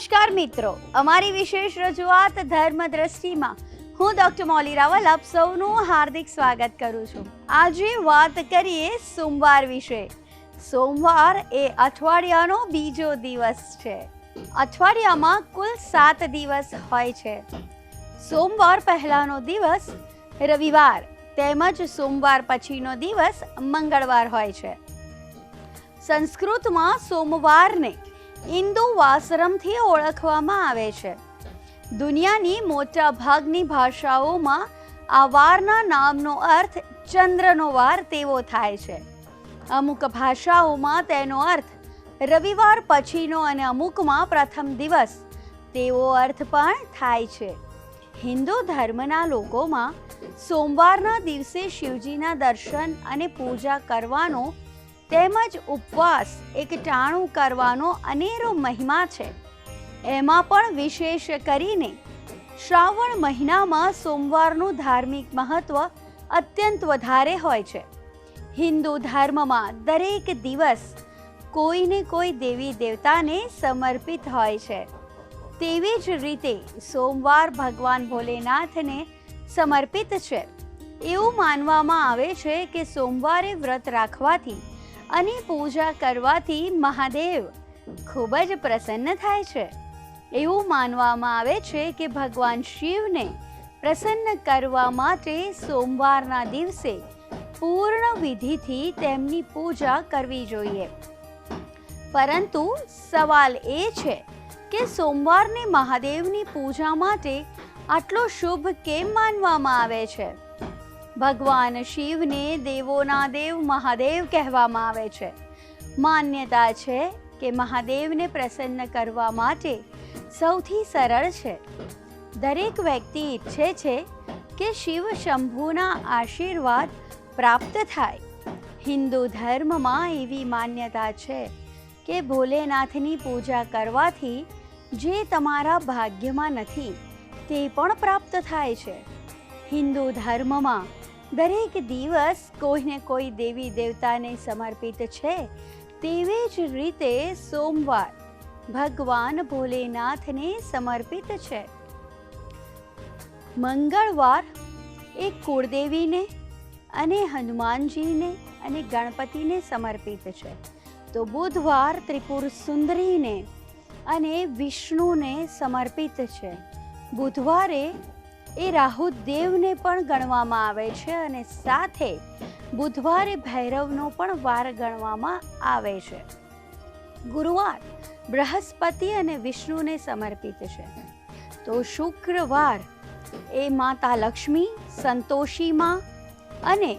નમસ્કાર મિત્રો. અમારી વિશેષ રજૂઆત ધર્મ દ્રષ્ટિમાં હું ડોક્ટર મૌલી રાવલ આપ સૌનું હાર્દિક સ્વાગત કરું છું. આજે વાત કરીએ સોમવાર વિશે. સોમવાર એ અઠવાડિયાનો બીજો દિવસ છે. અઠવાડિયામાં કુલ સાત દિવસ હોય છે. સોમવાર પહેલાનો દિવસ રવિવાર તેમજ સોમવાર પછીનો દિવસ મંગળવાર હોય છે. સંસ્કૃતમાં સોમવારને ઇન્દુ વાસરમથી ઓળખવામાં આવે છે. દુનિયાની મોટા ભાગની ભાષાઓમાં આ વારના નામનો અર્થ ચંદ્રનો વાર તેવો થાય છે. અમુક ભાષાઓમાં તેનો અર્થ રવિવાર પછીનો અને અમુકમાં પ્રથમ દિવસ તેવો અર્થ પણ થાય છે. હિન્દુ ધર્મના લોકોમાં સોમવારના દિવસે શિવજીના દર્શન અને પૂજા કરવાનો તેમજ ઉપવાસ એક ટાણું કરવાનો અનેરો મહિમા છે. એમાં પણ વિશેષ કરીને શ્રાવણ મહિનામાં સોમવારનું ધાર્મિક મહત્વ અત્યંત વધારે હોય છે. હિન્દુ ધર્મમાં દરેક દિવસ કોઈને કોઈ દેવી દેવતાને સમર્પિત હોય છે. તેવી જ રીતે સોમવાર ભગવાન ભોલેનાથને સમર્પિત છે. એવું માનવામાં આવે છે કે સોમવારે વ્રત રાખવાથી અને પૂજા કરવાથી મહાદેવ ખૂબ જ પ્રસન્ન થાય છે. એવું માનવામાં આવે છે કે ભગવાન શિવને પ્રસન્ન કરવા માટે સોમવારના દિવસે પૂર્ણ વિધિથી તેમની પૂજા કરવી જોઈએ. પરંતુ સવાલ એ છે કે સોમવારને મહાદેવની પૂજા માટે આટલો શુભ કેમ માનવામાં આવે છે? ભગવાન શિવને દેવોના દેવ મહાદેવ કહેવામાં આવે છે. માન્યતા છે કે મહાદેવને પ્રસન્ન કરવા માટે સૌથી સરળ છે. દરેક વ્યક્તિ ઈચ્છે છે કે શિવ શંભુના આશીર્વાદ પ્રાપ્ત થાય. હિન્દુ ધર્મમાં એવી માન્યતા છે કે ભોલેનાથની પૂજા કરવાથી જે તમારા ભાગ્યમાં નથી, તે પણ પ્રાપ્ત થાય છે. હિન્દુ ધર્મમાં દરેક દિવસ કોઈને કોઈ દેવી દેવતાને સમર્પિત છે, તેવી જ રીતે સોમવાર ભગવાન ભોલેનાથને સમર્પિત છે. મંગળવાર એ કુળદેવીને અને હનુમાનજીને અને ગણપતિને સમર્પિત છે. તો બુધવાર ત્રિપુર સુંદરીને અને વિષ્ણુને સમર્પિત છે. બુધવારે એ રાહુ દેવને પણ ગણવામાં આવે છે અને સાથે બુધવારે ભૈરવનો પણ વાર ગણવામાં આવે છે. ગુરુવાર બૃહસ્પતિ અને વિષ્ણુને સમર્પિત છે. તો શુક્રવાર એ માતા લક્ષ્મી સંતોષીમાં અને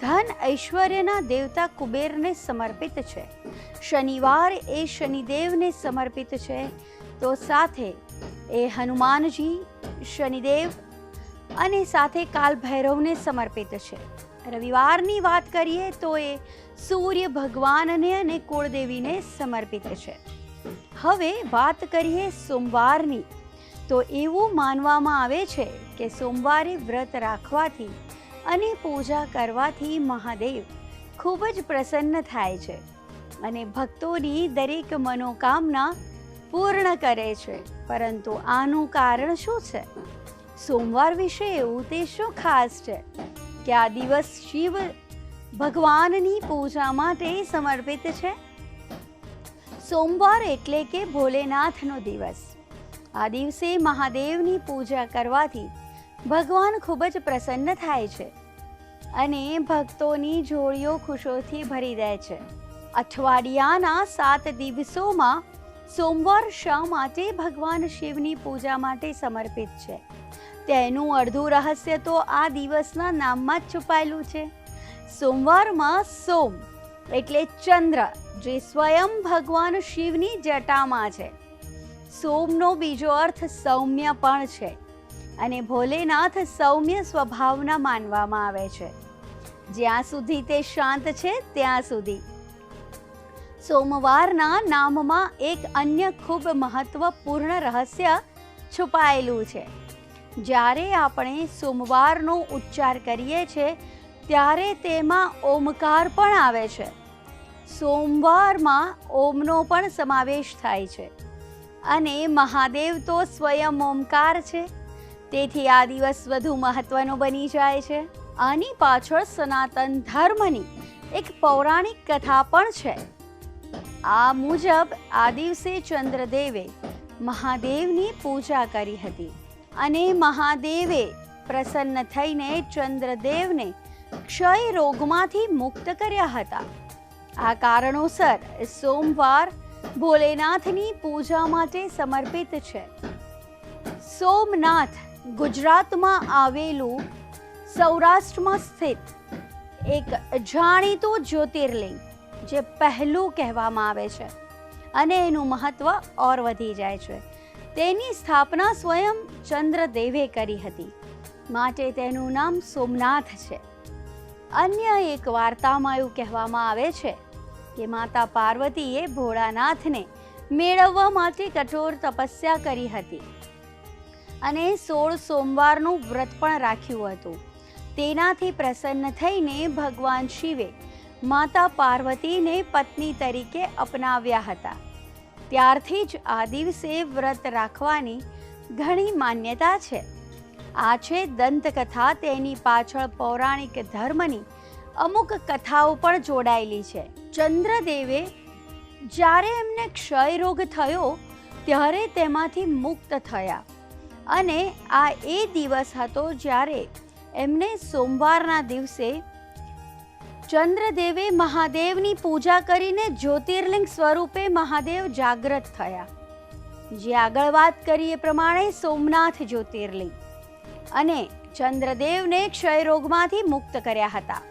ધન ઐશ્વર્યના દેવતા કુબેરને સમર્પિત છે. શનિવાર એ શનિદેવને સમર્પિત છે. તો સાથે એ હનુમાનજી શનિદેવ અને સાથે કાલ ભૈરવને સમર્પિત છે. રવિવારની વાત કરીએ તો એ સૂર્ય ભગવાનને અને કુળદેવીને સમર્પિત છે. હવે વાત કરીએ સોમવારની. તો એવું માનવામાં આવે છે કે સોમવારે વ્રત રાખવાથી અને પૂજા કરવાથી મહાદેવ ખૂબ જ પ્રસન્ન થાય છે. અને ભક્તોની દરેક મનોકામના પૂર્ણ કરે છે. પરંતુ આનું કારણ શું છે? સોમવાર વિશે એવું તે શું ખાસ છે? કે આ દિવસ શિવ ભગવાનની પૂજા માટે સમર્પિત છે? સોમવાર એટલે કે ભોલેનાથનો દિવસ. આ દિવસે મહાદેવની પૂજા કરવાથી ભગવાન ખૂબ જ પ્રસન્ન થાય છે અને ભક્તોની જોડીઓ ખુશોથી ભરી દે છે. અઠવાડિયાના સાત દિવસોમાં સોમવાર શા માટે ભગવાન શિવની પૂજા માટે સમર્પિત છે? તેનું અડધું રહસ્ય તો આ દિવસના નામમાં જ છુપાયેલું છે. સોમવારમાં સોમ એટલે ચંદ્ર, જે સ્વયં ભગવાન શિવની જટામાં છે. સોમનો બીજો અર્થ સૌમ્ય પણ છે અને ભોલેનાથ સૌમ્ય સ્વભાવના માનવામાં આવે છે. જ્યાં સુધી તે શાંત છે, ત્યાં સુધી સોમવારના નામમાં એક અન્ય ખૂબ મહત્વપૂર્ણ રહસ્ય છુપાયેલું છે. જ્યારે આપણે સોમવારનો ઉચ્ચાર કરીએ છીએ ત્યારે તેમાં ઓમકાર પણ આવે છે. સોમવારમાં ઓમનો પણ સમાવેશ થાય છે. અને મહાદેવ તો સ્વયં ઓમકાર છે. તેથી આ દિવસ વધુ મહત્વનો બની જાય છે. આની પાછળ સનાતન ધર્મની એક પૌરાણિક કથા પણ છે. આ મુજબ આ દિવસે ચંદ્રદેવે મહાદેવની પૂજા કરી હતી અને મહાદેવે પ્રસન્ન થઈને ચંદ્રદેવને ક્ષય રોગમાંથી મુક્ત કર્યા હતા. આ કારણોસર સોમવાર ભોલેનાથની પૂજા માટે સમર્પિત છે. સોમનાથ ગુજરાતમાં આવેલું સૌરાષ્ટ્રમાં સ્થિત એક જાણીતું જ્યોતિર્લિંગ જે પહેલું કહેવામાં આવે છે. અને એનું મહત્વ ઓર વધી જાય છે. તેની સ્થાપના સ્વયં ચંદ્રદેવે કરી હતી. માટે તેનું નામ સોમનાથ છે. અન્ય એક વાર્તામાં એવું કહેવામાં આવે છે કે માતા પાર્વતીએ ભોળાનાથને મેળવવા માટે કઠોર તપસ્યા કરી હતી. અને સોળ સોમવારનું વ્રત પણ રાખ્યું હતું. તેનાથી પ્રસન્ન થઈને ભગવાન શિવે માતા પાર્વતીને પત્ની તરીકે અપનાવ્યા હતા. ત્યારથી જ આ દિવસે વ્રત રાખવાની ઘણી માન્યતા છે. આ છે દંતકથા તેની પાછળ પૌરાણિક ધર્મની અમુક કથાઓ પણ જોડાયેલી છે. ચંદ્રદેવે જ્યારે એમને ક્ષય રોગ થયો ત્યારે તેમાંથી મુક્ત થયા અને આ એ દિવસ હતો જ્યારે એમને સોમવારના દિવસે ચંદ્રદેવે મહાદેવની પૂજા કરીને જ્યોતિર્લિંગ સ્વરૂપે મહાદેવ જાગ્રત થયા. જે આગળ વાત કરી એ પ્રમાણે સોમનાથ જ્યોતિર્લિંગ. અને ચંદ્રદેવને ક્ષય રોગમાંથી મુક્ત કર્યા હતા.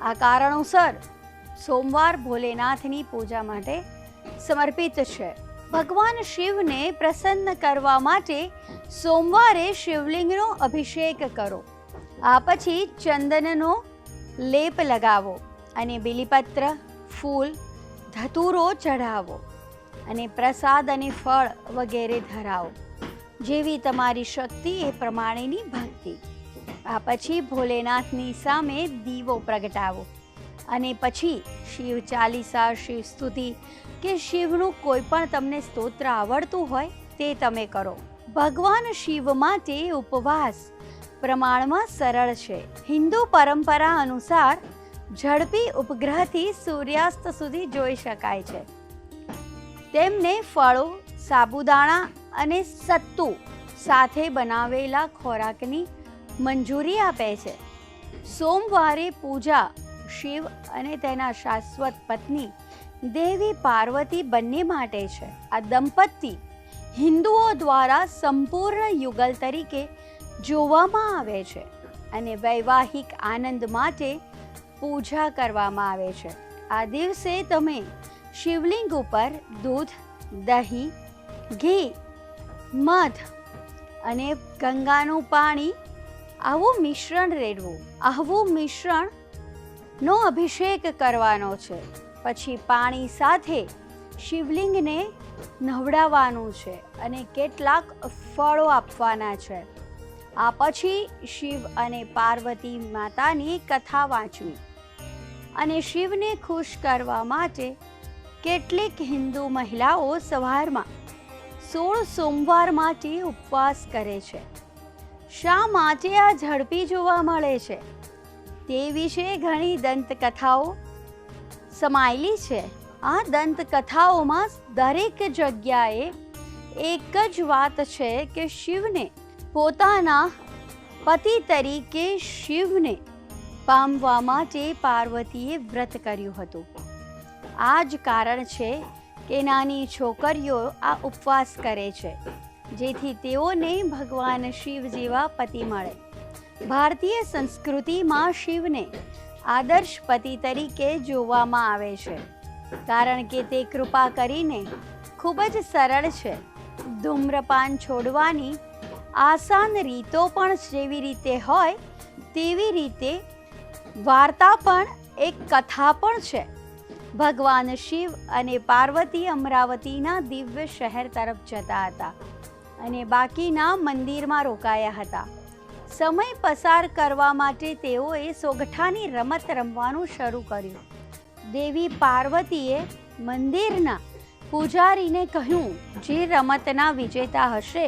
આ કારણોસર સોમવાર ભોલેનાથની પૂજા માટે સમર્પિત છે. ભગવાન શિવને પ્રસન્ન કરવા માટે સોમવારે શિવલિંગનો અભિષેક કરો. આ પછી ચંદનનો લેપ લગાવો અને બિલીપત્ર, ફૂલ, ધતુરો ચઢાવો અને પ્રસાદ અને ફળ વગેરે ધરાવો. જેવી તમારી શક્તિ એ પ્રમાણેની ભક્તિ. આ પછી ભોલેનાથની સામે દીવો પ્રગટાવો અને પછી શિવ ચાલીસા, શિવ સ્તુતિ કે શિવનું કોઈ પણ તમને સ્તોત્ર આવડતું હોય તે તમે કરો. ભગવાન શિવ માટે ઉપવાસ પ્રમાણમાં સરળ છે. હિન્દુ પરંપરા અનુસાર ઝડપી ઉપગ્રહથી સૂર્યાસ્ત સુધી જોઈ શકાય છે. તેમને ફળો, સાબુદાણા અને સત્તુ સાથે બનાવેલા ખોરાકની મંજૂરી આપે છે. સોમવારે પૂજા શિવ અને તેના શાશ્વત પત્ની દેવી પાર્વતી બંને માટે છે. આ દંપતી હિન્દુઓ દ્વારા સંપૂર્ણ યુગલ તરીકે જોવામાં આવે છે અને વૈવાહિક આનંદ માટે પૂજા કરવામાં આવે છે. આ દિવસે તમે શિવલિંગ ઉપર દૂધ, દહીં, ઘી, મધ અને ગંગાનું પાણી આવું મિશ્રણ રેડવું, આવું મિશ્રણનો અભિષેક કરવાનો છે. પછી પાણી સાથે શિવલિંગને નવડાવવાનું છે અને કેટલાક ફળો આપવાના છે. આ પછી શિવ અને પાર્વતી માતાની કથા વાંચવી. અને શિવને ખુશ કરવા માટે કેટલીક હિન્દુ મહિલાઓ સવારમાં સોળ સોમવાર માટે ઉપવાસ કરે છે. શા માટે આ ઝડપી જોવા મળે છે? તે વિશે ઘણી દંતકથાઓ સમાયેલી છે. આ દંતકથાઓમાં દરેક જગ્યાએ એક જ વાત છે કે શિવને પોતાના પતિ તરીકે શિવને પામવા માટે પાર્વતીએ વ્રત કર્યું હતું. આ જ કારણ છે કે નાની છોકરીઓ આ ઉપવાસ કરે છે, જેથી તેઓને ભગવાન શિવ જેવા પતિ મળે. ભારતીય સંસ્કૃતિમાં શિવને આદર્શ પતિ તરીકે જોવામાં આવે છે, કારણ કે તે કૃપા કરીને ખૂબ જ સરળ છે. ધૂમ્રપાન છોડવાની આસાન રીતો પણ જેવી રીતે હોય, તેવી રીતે વાર્તા પણ એક કથા પણ છે. ભગવાન શિવ અને પાર્વતી અમરાવતીના દિવ્ય શહેર તરફ જતા હતા અને બાકીના મંદિરમાં રોકાયા હતા. સમય પસાર કરવા માટે તેઓએ સોગઠાની રમત રમવાનું શરૂ કર્યું. દેવી પાર્વતીએ મંદિરના પૂજારીને કહ્યું, જે રમતના વિજેતા હશે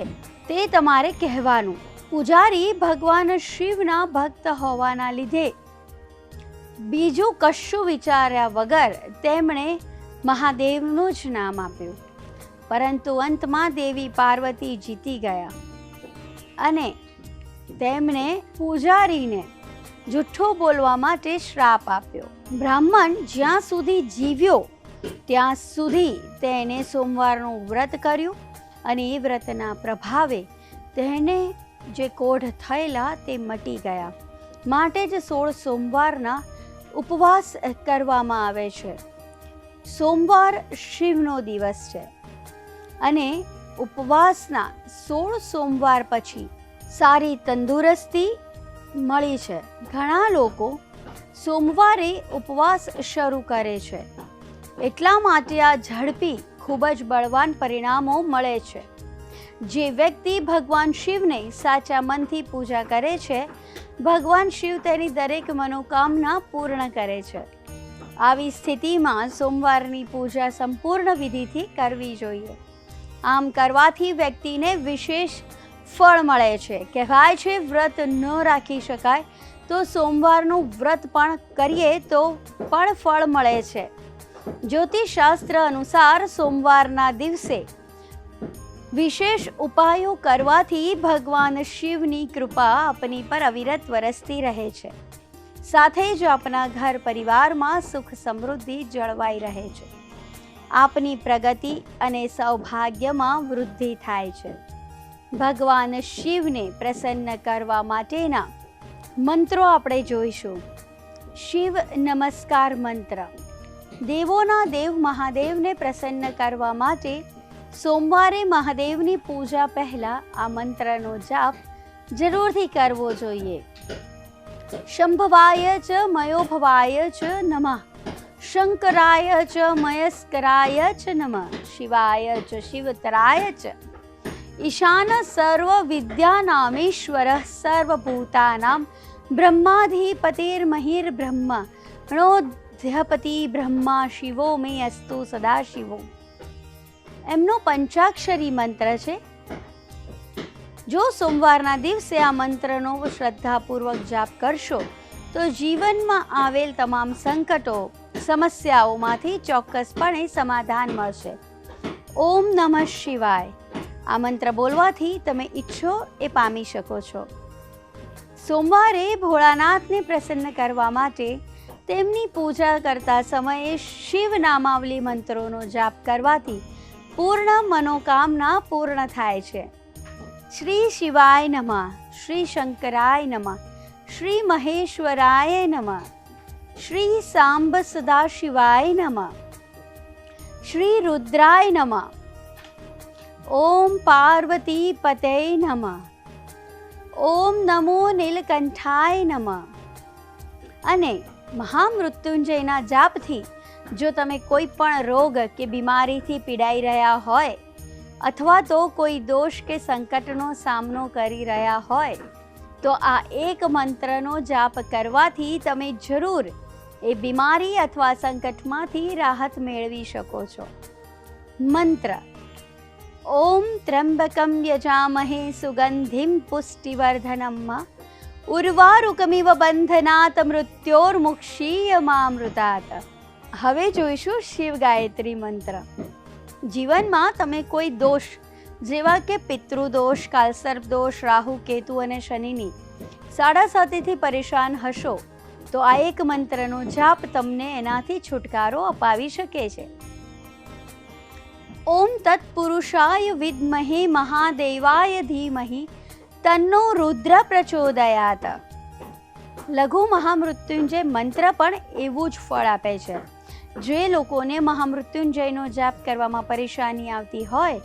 તે તમારે કહેવાનું. પૂજારી ભગવાન શિવના ભક્ત હોવાના લીધે. બીજું કશું વિચાર્યા વગર તેમણે મહાદેવનું જ નામ આપ્યું. પરંતુ અંતમાં દેવી પાર્વતી જીતી ગયા. અને તેમણે પૂજારીને જુઠ્ઠું બોલવા માટે શ્રાપ આપ્યો. બ્રાહ્મણ જ્યાં સુધી જીવ્યો, ત્યાં સુધી તેણે સોમવારનું વ્રત કર્યું. અને એ વ્રતના પ્રભાવે તેને જે કોઢ થયેલા તે મટી ગયા. માટે જ સોળ સોમવારના ઉપવાસ કરવામાં આવે છે. સોમવાર શિવનો દિવસ છે. અને ઉપવાસના સોળ સોમવાર પછી સારી તંદુરસ્તી મળી છે. ઘણા લોકો સોમવારે ઉપવાસ શરૂ કરે છે. એટલા માટે આ ઝડપી ખૂબ જ બળવાન પરિણામો મળે છે. જે વ્યક્તિ ભગવાન શિવને સાચા મનથી પૂજા કરે છે, ભગવાન શિવ તેની દરેક મનોકામના પૂર્ણ કરે છે. આવી સ્થિતિમાં સોમવારની પૂજા સંપૂર્ણ વિધિથી કરવી જોઈએ. આમ કરવાથી વ્યક્તિને વિશેષ ફળ મળે છે. કહેવાય છે, વ્રત ન રાખી શકાય. તો સોમવારનું વ્રત પણ કરીએ તો પણ ફળ મળે છે. જ્યોતિષશાસ્ત્ર અનુસાર સોમવારના દિવસે વિશેષ ઉપાયો કરવાથી ભગવાન શિવની કૃપા આપની પર અવિરત વરસતી રહે છે. સાથે જ આપના ઘર પરિવારમાં સુખ સમૃદ્ધિ જળવાઈ રહે છે. આપની પ્રગતિ અને સૌભાગ્યમાં વૃદ્ધિ થાય છે. ભગવાન શિવને પ્રસન્ન કરવા માટેના મંત્રો આપણે જોઈશું. શિવ નમસ્કાર મંત્ર. દેવોના દેવ મહાદેવને પ્રસન્ન કરવા માટે સોમવારે મહાદેવની પૂજા પહેલા આ મંત્રનો જાપ જરૂરથી કરવો જોઈએ. શંભવાય ચ, મયોભવાય ચ, નમઃ. શંકરાય ચ, મયસ્કરાય ચ, નમઃ. શિવાય ચ, શિવતરાય ચ. ઈશાન સર્વ વિદ્યાનામેશ્વર સર્વભૂતાનામ બ્રહ્માધિપતિર્મહિર્બ્રહ્મ. ણોધ્યપતિ બ્રહ્મા શિવો મે અસ્તુ સદા શિવો એમનો પંચાક્ષરી મંત્ર છે. જો સોમવારના દિવસે આ મંત્રનો શ્રદ્ધાપૂર્વક જાપ કરશો, તો જીવનમાં આવેલ તમામ સંકટો, સમસ્યાઓમાંથી ચોક્કસપણે સમાધાન મળશે. ઓમ નમઃ શિવાય. આ મંત્ર બોલવાથી તમે ઈચ્છો એ પામી શકો છો. સોમવારે ભોળાનાથને પ્રસન્ન કરવા માટે તેમની પૂજા કરતા સમયે શિવ નામાવલી મંત્રોનો જાપ કરવાથી પૂર્ણ મનોકામના પૂર્ણ થાય છે. શ્રી શિવાય નમઃ, શ્રી શંકરાય નમઃ, શ્રી મહેશ્વરાય નમઃ, શ્રી સાંબ સદાશિવાય નમઃ, શ્રી રુદ્રાય નમઃ, ઓમ પાર્વતી પતે નમઃ, ઓમ નમો નીલકંઠાય નમઃ અને મહામૃત્યુંજયના જાપથી જો તમે કોઈ પણ રોગ કે બીમારીથી પીડાઈ રહ્યા હોય અથવા તો કોઈ દોષ કે સંકટનો સામનો કરી રહ્યા હોય, તો આ એક મંત્રનો જાપ કરવાથી તમે જરૂર એ બીમારી અથવા સંકટમાંથી રાહત મેળવી શકો છો. મંત્ર. ઓમ ત્રંબકમ યજામહે સુગંધિમ પુષ્ટિવર્ધનમ. ઉર્વારુકમિવ બંધનાત મૃત્યોર્મુક્ષીયમામૃતાત હવે જોઈશું શિવ ગાયત્રી મંત્ર જીવનમાં તમે કોઈ દોષ જેવા કે પિતૃદોષ કાલસર્પ દોષ રાહુ કેતુ અને શનિની સાડા સાતીથી પરેશાન હશો તો આ એક મંત્રનો જાપ તમને એનાથી છુટકારો અપાવી શકે છે ઓમ તત્પુરુષાય વિદ્મહે મહાદેવાય ધીમહી તન્નો રુદ્ર પ્રચોદયાત. લઘુ મહામૃત્યુંજય મંત્ર પણ એવું જ ફળ આપે છે. જે લોકોને મહામૃત્યુંજયનો જાપ કરવામાં પરેશાની આવતી હોય,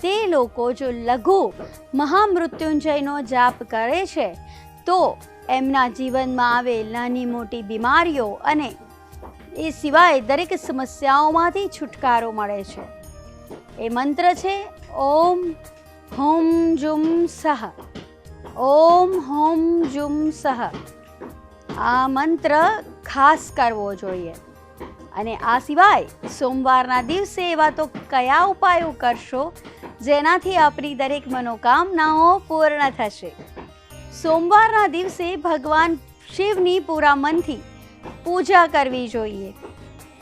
તે લોકો જો લઘુ મહામૃત્યુંજયનો જાપ કરે છે, તો એમના જીવનમાં આવેલ નાની મોટી બીમારીઓ અને એ સિવાય દરેક સમસ્યાઓમાંથી છુટકારો મળે છે. એ મંત્ર છે, ઓમ હોમ જુમ સહ. ઓમ હોમ જુમ સહ. આ મંત્ર ખાસ કરવો જોઈએ. અને આ સિવાય સોમવારના દિવસે એવા તો કયા ઉપાયો કરશો જેનાથી આપણી દરેક મનોકામનાઓ પૂર્ણ થશે? સોમવારના દિવસે ભગવાન શિવની પૂરા મનથી પૂજા કરવી જોઈએ.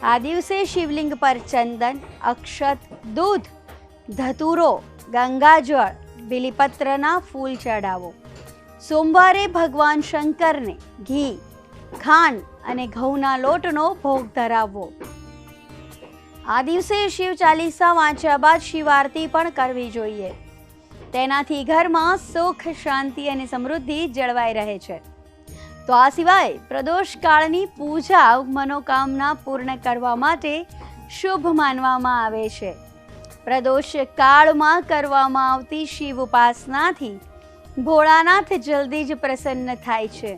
આ દિવસે શિવલિંગ પર ચંદન, અક્ષત, દૂધ, ધતુરો, ગંગાજળ, બિલીપત્રના ફૂલ ચડાવો. સોમવારે ભગવાન શંકરને ઘી, ખાંડ અને ઘઉંના લોટનો ભોગ ધરાવવો. આ દિવસે શિવ ચાલીસા વાંચ્યા બાદ શિવ આરતી પણ કરવી જોઈએ. તેનાથી ઘરમાં સુખ, શાંતિ અને સમૃદ્ધિ જળવાઈ રહે છે. તો આ સિવાય પ્રદોષ કાળની પૂજા મનોકામના પૂર્ણ કરવા માટે શુભ માનવામાં આવે છે. પ્રદોષ કાળમાં કરવામાં આવતી શિવ ઉપાસનાથી ભોળાનાથ જલ્દી જ પ્રસન્ન થાય છે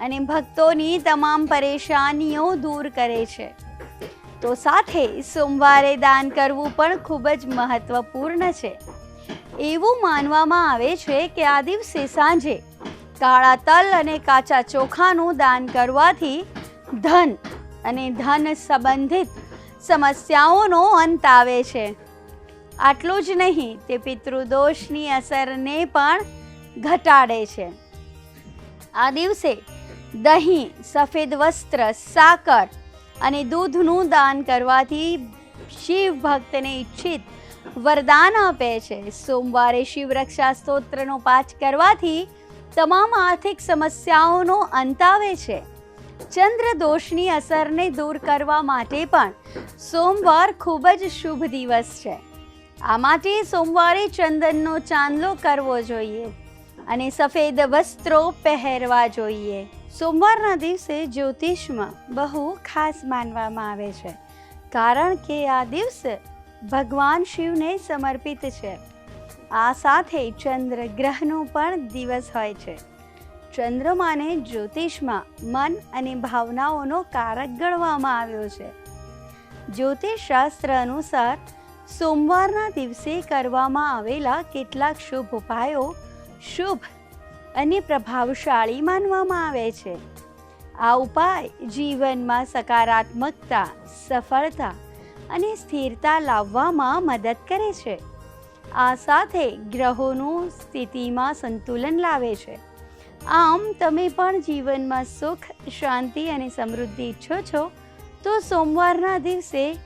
અને ભક્તોની તમામ પરેશાનીઓ દૂર કરે છે. તો સાથે સોમવારે દાન કરવું પણ ખૂબ જ મહત્વપૂર્ણ છે. એવું માનવામાં આવે છે કે આ દિવસે સાંજે કાળા તલ અને કાચા ચોખાનું દાન કરવાથી ધન અને ધન સંબંધિત સમસ્યાઓનો અંત આવે છે. આટલું જ નહીં, તે પિતૃદોષની અસરને પણ ઘટાડે છે. આ દિવસે દહીં, સફેદ વસ્ત્ર, સાકર અને દૂધનું દાન કરવાથી શિવ ભક્તને ઈચ્છિત વરદાન આપે છે. સોમવારે શિવ રક્ષા સ્તોત્રનો પાઠ કરવાથી તમામ આર્થિક સમસ્યાઓનો અંત આવે છે. ચંદ્ર દોષની અસરને દૂર કરવા માટે પણ સોમવાર ખૂબ જ શુભ દિવસ છે. આ માટે સોમવારે ચંદનનો ચાંદલો કરવો જોઈએ. અને સફેદ વસ્ત્રો પહેરવા જોઈએ. સોમવારના દિવસે જ્યોતિષમાં બહુ ખાસ માનવામાં આવે છે, કારણ કે આ દિવસ ભગવાન શિવને સમર્પિત છે. આ સાથે ચંદ્ર ગ્રહનો પણ દિવસ હોય છે. ચંદ્રમાને જ્યોતિષમાં મન અને ભાવનાઓનો કારક ગણવામાં આવ્યો છે. જ્યોતિષ શાસ્ત્ર અનુસાર, સોમવારના દિવસે કરવામાં આવેલા કેટલાક શુભ ઉપાયો શુભ અને પ્રભાવશાળી માનવામાં આવે છે. આ ઉપાય જીવનમાં સકારાત્મકતા, સફળતા અને સ્થિરતા લાવવામાં મદદ કરે છે. આ સાથે ગ્રહોનું સ્થિતિમાં સંતુલન લાવે છે. આમ, તમે પણ જીવનમાં સુખ, શાંતિ અને સમૃદ્ધિ ઈચ્છો છો, તો સોમવારના દિવસે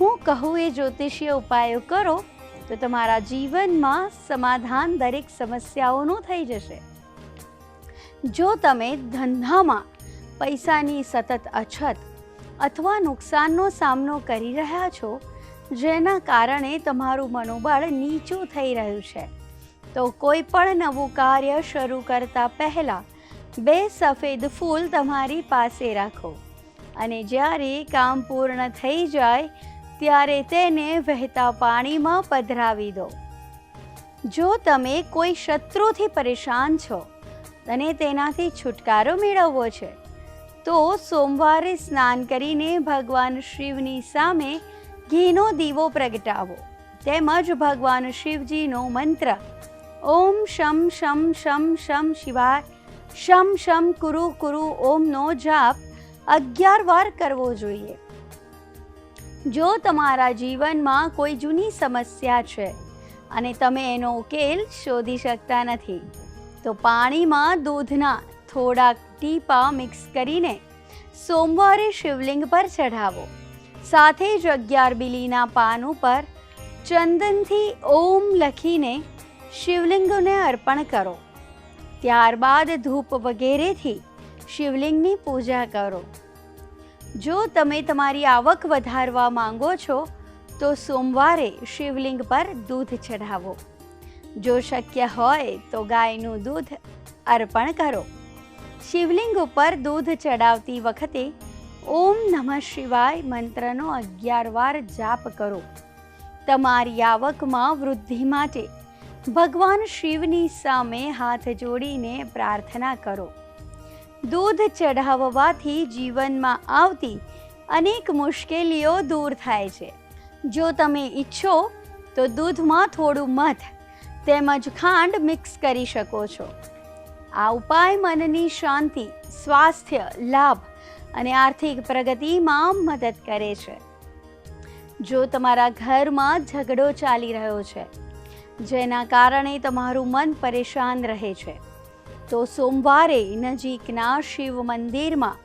હું કહું એ જ્યોતિષીય ઉપાયો કરો તો તમારા જીવનમાં સમાધાન દરેક સમસ્યાઓનું થઈ જશે. જો તમે ધંધામાં પૈસાની સતત અછત અથવા નુકસાનનો સામનો કરી રહ્યા છો, જેના કારણે તમારું મનોબળ નીચું થઈ રહ્યું છે, તો કોઈ પણ નવું કાર્ય શરૂ કરતા પહેલા બે સફેદ ફૂલ તમારી પાસે રાખો. અને જ્યારે કામ પૂર્ણ થઈ જાય ત્યારે તેને વહેતા પાણીમાં પધરાવી દો. જો તમે કોઈ શત્રુથી પરેશાન છો અને તેનાથી છુટકારો મેળવવો છે, તો સોમવારે સ્નાન કરીને ભગવાન શિવની સામે ઘીનો દીવો પ્રગટાવો. તેમજ ભગવાન શિવજીનો મંત્ર, ઓમ શમ શમ શમ શમ શિવાય, શમ શમ કુરુ કુરુ ઓમનો જાપ અગિયાર વાર કરવો જોઈએ. જો તમારા જીવનમાં કોઈ જૂની સમસ્યા છે અને તમે એનો ઉકેલ શોધી શકતા નથી, તો પાણીમાં દૂધના થોડાક ટીપા મિક્સ કરીને સોમવારે શિવલિંગ પર ચઢાવો. સાથે જ અગિયાર બિલીના પાન ઉપર ચંદનથી ઓમ લખીને શિવલિંગને અર્પણ કરો. ત્યારબાદ ધૂપ વગેરેથી શિવલિંગની પૂજા કરો. જો તમે તમારી આવક વધારવા માંગો છો, તો સોમવારે શિવલિંગ પર દૂધ ચઢાવો. જો શક્ય હોય તો ગાયનું દૂધ અર્પણ કરો. શિવલિંગ ઉપર દૂધ ચડાવતી વખતે ઓમ નમઃ શિવાય મંત્રનો અગિયાર વાર જાપ કરો. તમારી આવકમાં વૃદ્ધિ માટે ભગવાન શિવની સામે હાથ જોડીને પ્રાર્થના કરો. દૂધ ચઢાવવાથી જીવનમાં આવતી અનેક મુશ્કેલીઓ દૂર થાય છે. જો તમે ઈચ્છો તો દૂધમાં થોડું મધ તેમજ ખાંડ મિક્સ કરી શકો છો. આ ઉપાય મનની શાંતિ, સ્વાસ્થ્ય, લાભ અને આર્થિક પ્રગતિમાં મદદ કરે છે. જો તમારા ઘરમાં ઝઘડો ચાલી રહ્યો છે, જેના કારણે તમારું મન પરેશાન રહે છે તો સોમવારે નજીકના શિવ મંદિરમાં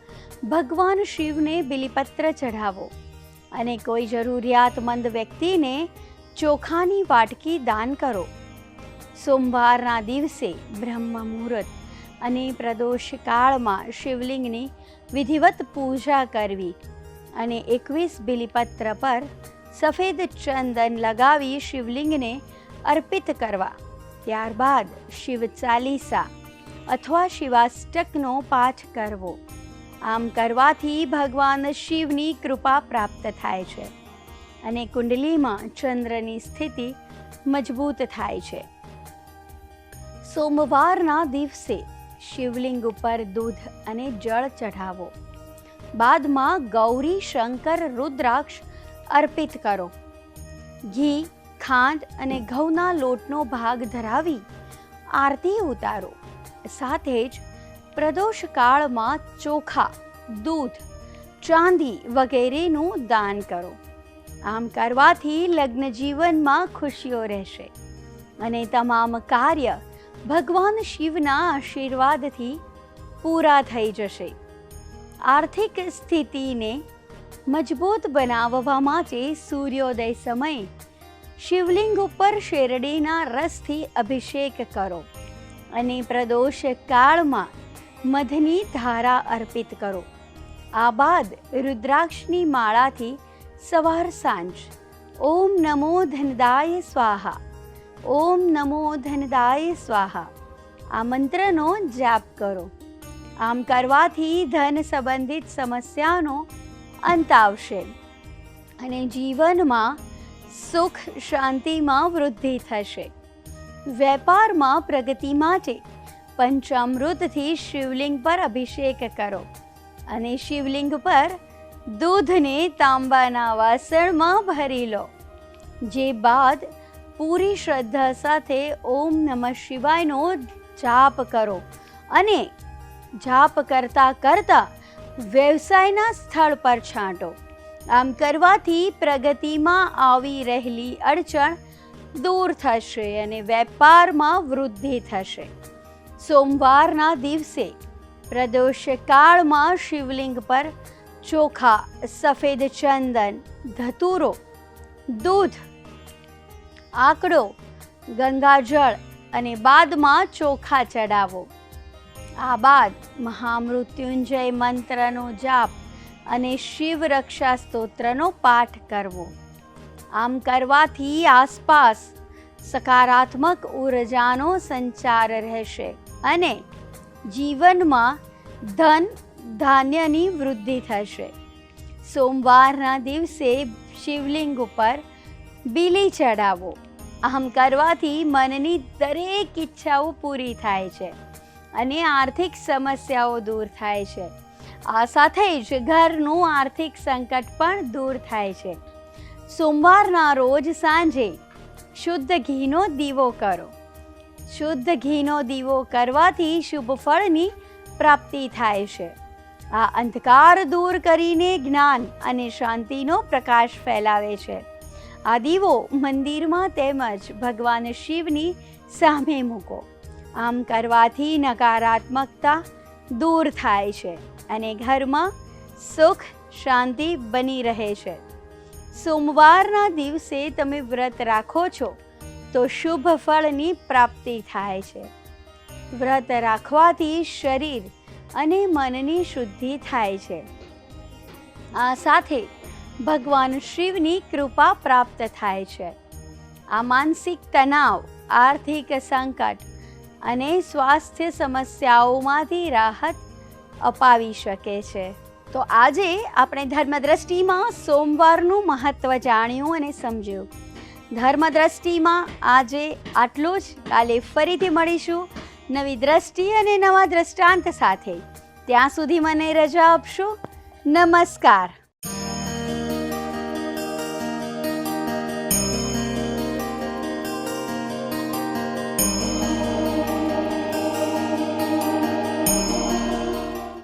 ભગવાન શિવને બિલીપત્ર ચઢાવો. અને કોઈ જરૂરિયાતમંદ વ્યક્તિને ચોખાની વાટકી દાન કરો. સોમવારના દિવસે બ્રહ્મ મુહૂર્ત અને પ્રદોષ કાળમાં શિવલિંગની વિધિવત પૂજા કરવી અને એકવીસ બિલીપત્ર પર સફેદ ચંદન લગાવી શિવલિંગને અર્પિત કરવા. ત્યારબાદ શિવ ચાલીસા અથવા શિવાષ્ટકનો પાઠ કરવો. આમ કરવાથી ભગવાન શિવની કૃપા પ્રાપ્ત થાય છે અને કુંડલીમાં ચંદ્રની સ્થિતિ મજબૂત થાય છે. સોમવારના દિવસે શિવલિંગ ઉપર દૂધ અને જળ ચઢાવો. બાદમાં ગૌરી, શંકર, રુદ્રાક્ષ અર્પિત કરો. ઘી, ખાંડ અને ઘઉંના લોટનો ભાગ ધરાવી આરતી ઉતારો. સાથે જ પ્રદોષ કાળમાં ચોખા, દૂધ, ચાંદી વગેરેનું દાન કરો. આમ કરવાથી લગ્ન જીવનમાં ખુશીઓ રહેશે અને તમામ કાર્ય ભગવાન શિવના આશીર્વાદથી પૂરા થઈ જશે. આર્થિક સ્થિતિને મજબૂત બનાવવા માટે સૂર્યોદય સમયે શિવલિંગ ઉપર શેરડીના રસથી અભિષેક કરો. અને પ્રદોષ કાળમાં મધની ધારા અર્પિત કરો. આ બાદ રુદ્રાક્ષની માળાથી સવાર સાંજ. ઓમ નમો ધનદાય સ્વાહા. ઓમ નમો ધનદાય સ્વાહા. આ મંત્રનો જાપ કરો. આમ કરવાથી ધન સંબંધિત સમસ્યાનો અંત આવશે અને જીવનમાં સુખ શાંતિમાં વૃદ્ધિ થશે. વેપારમાં પ્રગતિ માટે પંચામૃતથી શિવલિંગ પર અભિષેક કરો. અને શિવલિંગ પર દૂધને તાંબાના વાસણમાં ભરી લો. જે બાદ પૂરી શ્રદ્ધા સાથે ઓમ નમઃ શિવાયનો જાપ કરો. અને જાપ કરતા કરતા વ્યવસાયના સ્થળ પર છાંટો. આમ કરવાથી પ્રગતિમાં આવી રહેલી અડચણ દૂર થશે અને વેપારમાં વૃદ્ધિ થશે. સોમવારના દિવસે પ્રદોષ કાળમાં શિવલિંગ પર ચોખા, સફેદ ચંદન, ધતુરો, દૂધ, આકડો, ગંગાજળ અને બાદમાં ચોખા ચડાવો. આ બાદ મહામૃત્યુંજય મંત્રનો જાપ અને શિવ રક્ષા સ્તોત્રનો પાઠ કરવો. આમ કરવાથી આસપાસ સકારાત્મક ઉર્જાનો સંચાર રહેશે અને જીવનમાં ધન ધાન્યની વૃદ્ધિ થશે. સોમવારના દિવસે શિવલિંગ ઉપર બીલી ચડાવો. આમ કરવાથી મનની દરેક ઈચ્છાઓ પૂરી થાય છે અને આર્થિક સમસ્યાઓ દૂર થાય છે. આ સાથે જ ઘરનું આર્થિક સંકટ પણ દૂર થાય છે. સોમવારના રોજ સાંજે શુદ્ધ ઘીનો દીવો કરો. શુદ્ધ ઘીનો દીવો કરવાથી શુભ ફળની પ્રાપ્તિ થાય છે. આ અંધકાર દૂર કરીને જ્ઞાન અને શાંતિનો પ્રકાશ ફેલાવે છે. આ દીવો મંદિરમાં તેમજ ભગવાન શિવની સામે મૂકો. આમ કરવાથી નકારાત્મકતા દૂર થાય છે અને ઘરમાં સુખ, શાંતિ બની રહે છે. સોમવારના દિવસે તમે વ્રત રાખો છો, તો શુભ ફળની પ્રાપ્તિ થાય છે. વ્રત રાખવાથી શરીર અને મનની શુદ્ધિ થાય છે. આ સાથે ભગવાન શિવની કૃપા પ્રાપ્ત થાય છે. આ માનસિક તણાવ, આર્થિક સંકટ અને સ્વાસ્થ્ય સમસ્યાઓમાંથી રાહત અપાવી શકે છે. તો આજે આપણે ધર્મદ્રષ્ટિમાં સોમવારનું મહત્વ જાણ્યું અને સમજ્યું. ધર્મદ્રષ્ટિમાં આજે આટલું જ. કાલે ફરીથી મળીશું નવી દ્રષ્ટિ અને નવા દ્રષ્ટાંત સાથે. ત્યાં સુધી મને રજા આપશો. નમસ્કાર.